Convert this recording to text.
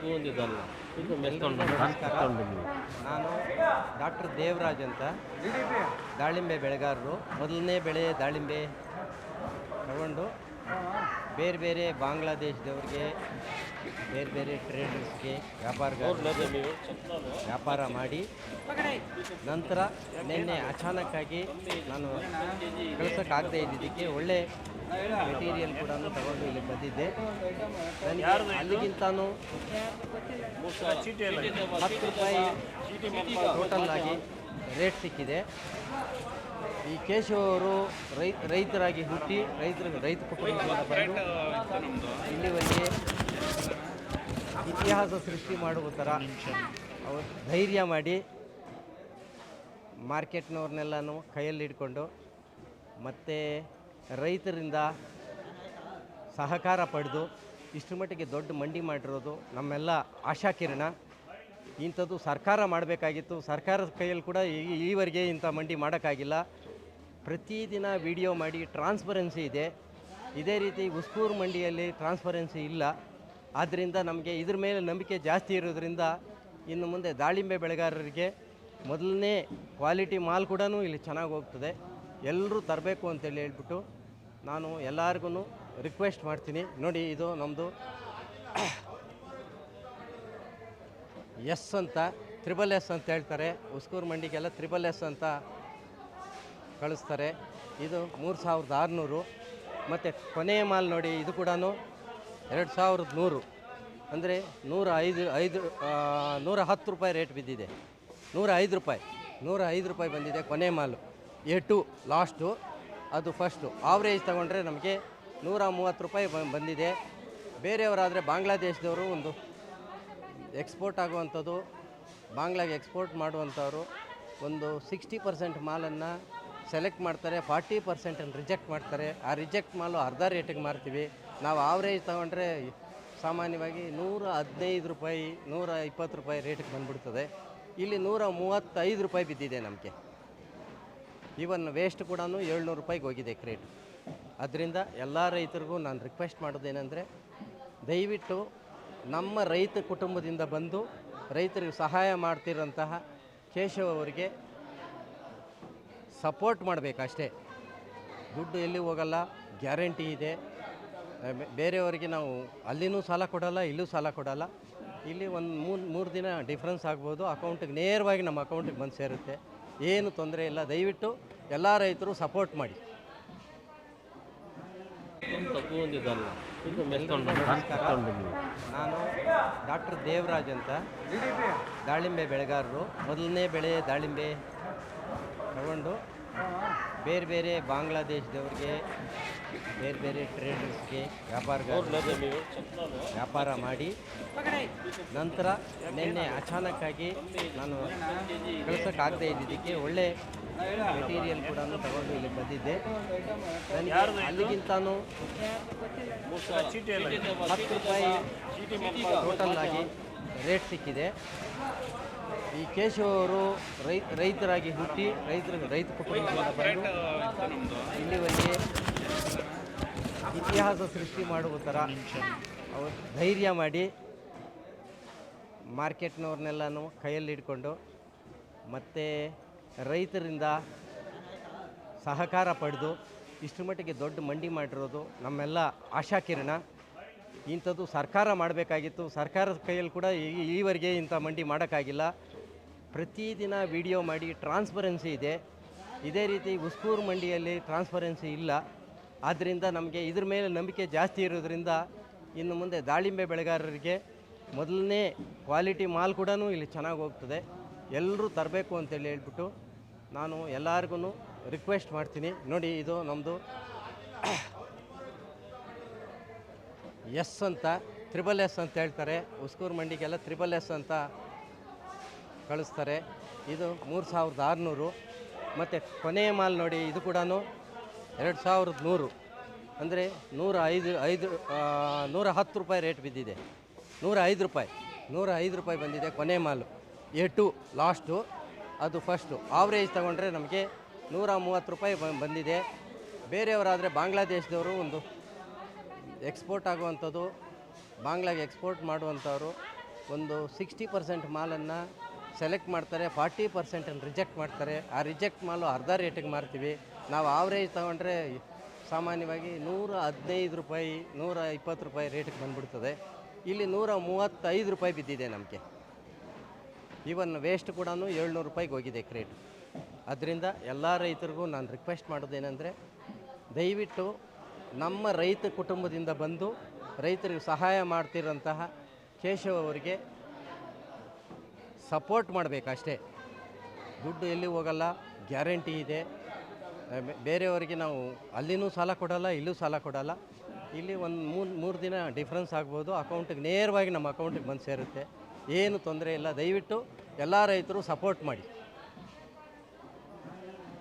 ತಗೊಂಡಿದ್ದಲ್ಲ. ಇದು ನಮಸ್ಕಾರ. ನಾನು ಡಾಕ್ಟರ್ ದೇವರಾಜ್ ಅಂತ. ದಾಳಿಂಬೆ ಬೆಳೆಗಾರರು. ಮೊದಲನೇ ಬೆಳೆ ದಾಳಿಂಬೆ ತಗೊಂಡು ಬೇರೆ ಬೇರೆ ಬಾಂಗ್ಲಾದೇಶದವ್ರಿಗೆ, ಬೇರೆ ಬೇರೆ ಟ್ರೇಡರ್ಸ್ಗೆ ವ್ಯಾಪಾರ ವ್ಯಾಪಾರ ಮಾಡಿ, ನಂತರ ನಿನ್ನೆ ಅಚಾನಕ್ಕಾಗಿ ನಾನು ಕಳ್ಸೋಕ್ಕಾಗದೇ ಇದ್ದಿದ್ದಕ್ಕೆ ಒಳ್ಳೆ ಮೆಟೀರಿಯಲ್ ಕೂಡ ತಗೊಂಡು ಇಲ್ಲಿ ಬಂದಿದ್ದೆ. ನನಗೆ ಅಲ್ಲಿಗಿಂತಾನು ಹತ್ತು ರೂಪಾಯಿ ಟೋಟಲ್ ಆಗಿ ರೇಟ್ ಸಿಕ್ಕಿದೆ. ಈ ಕೇಶವ ಅವರು ರೈ, ರೈತರಾಗಿ ಹುಟ್ಟಿ ರೈತರ, ರೈತ ಕುಟುಂಬದಿಂದ ಬಂದು ಇಲ್ಲಿವರೆಗೆ ಇತಿಹಾಸ ಸೃಷ್ಟಿ ಮಾಡುವ ಥರ ಅವರು ಧೈರ್ಯ ಮಾಡಿ ಮಾರ್ಕೆಟ್ನವ್ರನ್ನೆಲ್ಲನೂ ಕೈಯಲ್ಲಿ ಇಟ್ಕೊಂಡು ಮತ್ತು ರೈತರಿಂದ ಸಹಕಾರ ಪಡೆದು ಇಷ್ಟು ಮಟ್ಟಿಗೆ ದೊಡ್ಡ ಮಂಡಿ ಮಾಡಿರೋದು ನಮ್ಮೆಲ್ಲ ಆಶಾಕಿರಣ. ಇಂಥದ್ದು ಸರ್ಕಾರ ಮಾಡಬೇಕಾಗಿತ್ತು. ಸರ್ಕಾರದ ಕೈಯಲ್ಲಿ ಕೂಡ ಈವರೆಗೆ ಇಂಥ ಮಂಡಿ ಮಾಡೋಕ್ಕಾಗಿಲ್ಲ. ಪ್ರತಿದಿನ ವಿಡಿಯೋ ಮಾಡಿ ಟ್ರಾನ್ಸ್ಪರೆನ್ಸಿ ಇದೆ. ಇದೇ ರೀತಿ ಉಸ್ಕೂರು ಮಂಡಿಯಲ್ಲಿ ಟ್ರಾನ್ಸ್ಪರೆನ್ಸಿ ಇಲ್ಲ. ಆದ್ದರಿಂದ ನಮಗೆ ಇದ್ರ ಮೇಲೆ ನಂಬಿಕೆ ಜಾಸ್ತಿ ಇರೋದ್ರಿಂದ ಇನ್ನು ಮುಂದೆ ದಾಳಿಂಬೆ ಬೆಳೆಗಾರರಿಗೆ ಮೊದಲನೇ ಕ್ವಾಲಿಟಿ ಮಾಲ್ ಕೂಡ ಇಲ್ಲಿ ಚೆನ್ನಾಗಿ ಹೋಗ್ತದೆ. ಎಲ್ಲರೂ ತರಬೇಕು ಅಂತೇಳಿ ಹೇಳ್ಬಿಟ್ಟು ನಾನು ಎಲ್ಲರಿಗೂ ರಿಕ್ವೆಸ್ಟ್ ಮಾಡ್ತೀನಿ. ನೋಡಿ ಇದು ನಮ್ಮದು ಎಸ್ ಅಂತ ತ್ರಿಬಲ್ ಎಸ್ ಅಂತ ಹೇಳ್ತಾರೆ. ಉಸ್ಕೂರು ಮಂಡಿಗೆಲ್ಲ ತ್ರಿಬಲ್ ಎಸ್ ಅಂತ ಕಳಿಸ್ತಾರೆ. ಇದು ಮೂರು ಸಾವಿರದ ಆರುನೂರು. ಮತ್ತು ಕೊನೆಯ ಮಾಲ್ ನೋಡಿ, ಇದು ಕೂಡ ಎರಡು ಸಾವಿರದ ನೂರು. ಅಂದರೆ ನೂರ ಐದು ಐದು ನೂರ ಹತ್ತು ರೂಪಾಯಿ ರೇಟ್ ಬಿದ್ದಿದೆ. ನೂರ ಐದು ರೂಪಾಯಿ, ನೂರ ಐದು ರೂಪಾಯಿ ಬಂದಿದೆ ಕೊನೆ ಮಾಲು. ಎ ಟು, ಲಾಸ್ಟು, ಅದು ಫಸ್ಟು. ಆವ್ರೇಜ್ ತೊಗೊಂಡ್ರೆ ನಮಗೆ ನೂರ ಮೂವತ್ತು ರೂಪಾಯಿ ಬಂದಿದೆ. ಬೇರೆಯವರಾದರೆ ಬಾಂಗ್ಲಾದೇಶದವರು ಒಂದು ಎಕ್ಸ್ಪೋರ್ಟ್ ಆಗುವಂಥದ್ದು, ಬಾಂಗ್ಲಾಗೆ ಎಕ್ಸ್ಪೋರ್ಟ್ ಮಾಡುವಂಥವರು ಒಂದು ಸಿಕ್ಸ್ಟಿ ಪರ್ಸೆಂಟ್ ಮಾಲನ್ನು ಸೆಲೆಕ್ಟ್ ಮಾಡ್ತಾರೆ ಫಾರ್ಟಿ ಪರ್ಸೆಂಟನ್ನು ರಿಜೆಕ್ಟ್ ಮಾಡ್ತಾರೆ. ಆ ರಿಜೆಕ್ಟ್ ಮಾಲು ಅರ್ಧ ರೇಟಿಗೆ ಮಾರ್ತೀವಿ. ನಾವು ಆವ್ರೇಜ್ ತೊಗೊಂಡ್ರೆ ಸಾಮಾನ್ಯವಾಗಿ ನೂರ ಹದಿನೈದು ರೂಪಾಯಿ, ನೂರ ಇಪ್ಪತ್ತು ರೂಪಾಯಿ ರೇಟಿಗೆ ಬಂದ್ಬಿಡ್ತದೆ. ಇಲ್ಲಿ ನೂರ ಮೂವತ್ತೈದು ರೂಪಾಯಿ ಬಿದ್ದಿದೆ ನಮಗೆ. ಈವನ್ ವೇಸ್ಟ್ ಕೂಡ ಏಳ್ನೂರು ರೂಪಾಯಿಗೆ ಹೋಗಿದೆ ಕ್ರೇಟ್ ಅದರಿಂದ ಎಲ್ಲ ರೈತರಿಗೂ ನಾನು ರಿಕ್ವೆಸ್ಟ್ ಮಾಡೋದೇನೆಂದರೆ, ದಯವಿಟ್ಟು ನಮ್ಮ ರೈತ ಕುಟುಂಬದಿಂದ ಬಂದು ರೈತರಿಗೆ ಸಹಾಯ ಮಾಡ್ತಿರೋಂತಹ ಕೇಶವ್ ಅವರಿಗೆ ಸಪೋರ್ಟ್ ಮಾಡಬೇಕಷ್ಟೇ. ದುಡ್ಡು ಎಲ್ಲಿ ಹೋಗಲ್ಲ ಗ್ಯಾರಂಟಿ ಇದೆ. ಬೇರೆಯವರಿಗೆ ನಾವು ಅಲ್ಲಿನೂ ಸಾಲ ಕೊಡಲ್ಲ ಇಲ್ಲೂ ಸಾಲ ಕೊಡಲ್ಲ. ಇಲ್ಲಿ ಒಂದು ಮೂರು ಮೂರು ದಿನ ಡಿಫ್ರೆನ್ಸ್ ಆಗ್ಬೋದು. ಅಕೌಂಟಿಗೆ ನೇರವಾಗಿ ನಮ್ಮ ಅಕೌಂಟಿಗೆ ಬಂದು ಸೇರುತ್ತೆ. ಏನು ತೊಂದರೆ ಇಲ್ಲ. ದಯವಿಟ್ಟು ಎಲ್ಲ ರೈತರು ಸಪೋರ್ಟ್ ಮಾಡಿ. ನಾನು ಡಾಕ್ಟರ್ ದೇವರಾಜ್ ಅಂತ. ದಾಳಿಂಬೆ ಬೆಳೆಗಾರರು. ಮೊದಲನೇ ಬೆಳೆ ದಾಳಿಂಬೆ ತಗೊಂಡು ಬೇರೆ ಬೇರೆ ಬಾಂಗ್ಲಾದೇಶದವ್ರಿಗೆ, ಬೇರೆ ಬೇರೆ ಟ್ರೇಡರ್ಸ್ಗೆ ವ್ಯಾಪಾರ ವ್ಯಾಪಾರ ಮಾಡಿ, ನಂತರ ನಿನ್ನೆ ಅಚಾನಕ್ಕಾಗಿ ನಾನು ಕಳ್ಸೋಕ್ಕಾಗದೇ ಇದ್ದಿದ್ದಕ್ಕೆ ಒಳ್ಳೆ ಮೆಟೀರಿಯಲ್ ಕೂಡ ತಗೊಂಡು ಇಲ್ಲಿ ಬಂದಿದ್ದೆ. ನನಗೆ ಅಲ್ಲಿಗಿಂತಾನು ಹತ್ತು ರೂಪಾಯಿ ಟೋಟಲ್ ಆಗಿ ರೇಟ್ ಸಿಕ್ಕಿದೆ. ಈ ಕೇಶವರು ರೈ, ರೈತರಾಗಿ ಹುಟ್ಟಿ ರೈತರ, ರೈತ ಕುಟುಂಬದಿಂದ ಬಂದು ಇಲ್ಲಿವರೆಗೆ ಇತಿಹಾಸ ಸೃಷ್ಟಿ ಮಾಡುವ ಥರ ಅವರು ಧೈರ್ಯ ಮಾಡಿ ಮಾರ್ಕೆಟ್ನವ್ರನ್ನೆಲ್ಲನೂ ಕೈಯಲ್ಲಿ ಹಿಡ್ಕೊಂಡು ಮತ್ತು ರೈತರಿಂದ ಸಹಕಾರ ಪಡೆದು ಇಷ್ಟು ಮಟ್ಟಿಗೆ ದೊಡ್ಡ ಮಂಡಿ ಮಾಡಿರೋದು ನಮ್ಮೆಲ್ಲ ಆಶಾಕಿರಣ ಇಂಥದ್ದು ಸರ್ಕಾರ ಮಾಡಬೇಕಾಗಿತ್ತು. ಸರ್ಕಾರದ ಕೈಯಲ್ಲಿ ಕೂಡ ಈವರೆಗೆ ಇಂಥ ಮಂಡಿ ಮಾಡೋಕ್ಕಾಗಿಲ್ಲ. ಪ್ರತಿದಿನ ವಿಡಿಯೋ ಮಾಡಿ ಟ್ರಾನ್ಸ್ಪರೆನ್ಸಿ ಇದೆ. ಇದೇ ರೀತಿ ಉಸ್ಕೂರು ಮಂಡಿಯಲ್ಲಿ ಟ್ರಾನ್ಸ್ಪರೆನ್ಸಿ ಇಲ್ಲ. ಆದ್ದರಿಂದ ನಮಗೆ ಇದ್ರ ಮೇಲೆ ನಂಬಿಕೆ ಜಾಸ್ತಿ ಇರೋದ್ರಿಂದ ಇನ್ನು ಮುಂದೆ ದಾಳಿಂಬೆ ಬೆಳೆಗಾರರಿಗೆ ಮೊದಲನೇ ಕ್ವಾಲಿಟಿ ಮಾಲ್ ಕೂಡ ಇಲ್ಲಿ ಚೆನ್ನಾಗಿ ಹೋಗ್ತದೆ. ಎಲ್ಲರೂ ತರಬೇಕು ಅಂತೇಳಿ ಹೇಳ್ಬಿಟ್ಟು ನಾನು ಎಲ್ಲರಿಗೂ ರಿಕ್ವೆಸ್ಟ್ ಮಾಡ್ತೀನಿ. ನೋಡಿ ಇದು ನಮ್ಮದು ಎಸ್ ಅಂತ ತ್ರಿಬಲ್ ಎಸ್ ಅಂತ ಹೇಳ್ತಾರೆ. ಉಸ್ಕೂರು ಮಂಡಿಗೆಲ್ಲ ತ್ರಿಬಲ್ ಎಸ್ ಅಂತ ಕಳಿಸ್ತಾರೆ. ಇದು ಮೂರು ಸಾವಿರದ ಆರುನೂರು. ಮತ್ತು ಕೊನೆಯ ಮಾಲ್ ನೋಡಿ, ಇದು ಕೂಡ ಎರಡು ಸಾವಿರದ ನೂರು. ಅಂದರೆ ನೂರ ಐದು ಐದು ನೂರ ಹತ್ತು ರೂಪಾಯಿ ರೇಟ್ ಬಿದ್ದಿದೆ. ನೂರ ಐದು ರೂಪಾಯಿ, ನೂರ ಐದು ರೂಪಾಯಿ ಬಂದಿದೆ ಕೊನೆ ಮಾಲು. ಎ ಟು, ಲಾಸ್ಟು, ಅದು ಫಸ್ಟು. ಆವ್ರೇಜ್ ತೊಗೊಂಡ್ರೆ ನಮಗೆ ನೂರ ಮೂವತ್ತು ರೂಪಾಯಿ ಬಂದಿದೆ. ಬೇರೆಯವರಾದರೆ ಬಾಂಗ್ಲಾದೇಶದವರು ಒಂದು ಎಕ್ಸ್ಪೋರ್ಟ್ ಆಗುವಂಥದ್ದು, ಬಾಂಗ್ಲಾಗೆ ಎಕ್ಸ್ಪೋರ್ಟ್ ಮಾಡುವಂಥವ್ರು ಒಂದು ಸಿಕ್ಸ್ಟಿ ಪರ್ಸೆಂಟ್ ಮಾಲನ್ನು ಸೆಲೆಕ್ಟ್ ಮಾಡ್ತಾರೆ, ಫಾರ್ಟಿ ಪರ್ಸೆಂಟನ್ನು ರಿಜೆಕ್ಟ್ ಮಾಡ್ತಾರೆ. ಆ ರಿಜೆಕ್ಟ್ ಮಾಲು ಅರ್ಧ ರೇಟಿಗೆ ಮಾರ್ತೀವಿ. ನಾವು ಆವ್ರೇಜ್ ತೊಗೊಂಡ್ರೆ ಸಾಮಾನ್ಯವಾಗಿ ನೂರ ಹದಿನೈದು ರೂಪಾಯಿ, ನೂರ ಇಪ್ಪತ್ತು ರೂಪಾಯಿ ರೇಟಿಗೆ ಬಂದ್ಬಿಡ್ತದೆ. ಇಲ್ಲಿ ನೂರ ಮೂವತ್ತೈದು ರೂಪಾಯಿ ಬಿದ್ದಿದೆ ನಮಗೆ. ಈವನ್ ವೇಸ್ಟ್ ಕೂಡ ಏಳ್ನೂರು ರೂಪಾಯಿಗೆ ಹೋಗಿದೆ ಕ್ರೇಟ್ ಅದರಿಂದ ಎಲ್ಲ ರೈತರಿಗೂ ನಾನು ರಿಕ್ವೆಸ್ಟ್ ಮಾಡೋದೇನೆಂದರೆ, ದಯವಿಟ್ಟು ನಮ್ಮ ರೈತ ಕುಟುಂಬದಿಂದ ಬಂದು ರೈತರಿಗೆ ಸಹಾಯ ಮಾಡ್ತಿರೋಂತಹ ಕೇಶವ್ ಅವರಿಗೆ ಸಪೋರ್ಟ್ ಮಾಡಬೇಕಷ್ಟೇ. ದುಡ್ಡು ಎಲ್ಲಿ ಹೋಗಲ್ಲ, ಗ್ಯಾರಂಟಿ ಇದೆ. ಬೇರೆಯವರಿಗೆ ನಾವು ಅಲ್ಲಿನೂ ಸಾಲ ಕೊಡಲ್ಲ, ಇಲ್ಲೂ ಸಾಲ ಕೊಡಲ್ಲ. ಇಲ್ಲಿ ಒಂದು ಮೂರು ಮೂರು ದಿನ ಡಿಫ್ರೆನ್ಸ್ ಆಗ್ಬೋದು. ಅಕೌಂಟಿಗೆ ನೇರವಾಗಿ ನಮ್ಮ ಅಕೌಂಟಿಗೆ ಬಂದು ಸೇರುತ್ತೆ. ಏನು ತೊಂದರೆ ಇಲ್ಲ. ದಯವಿಟ್ಟು ಎಲ್ಲ ರೈತರು ಸಪೋರ್ಟ್ ಮಾಡಿ.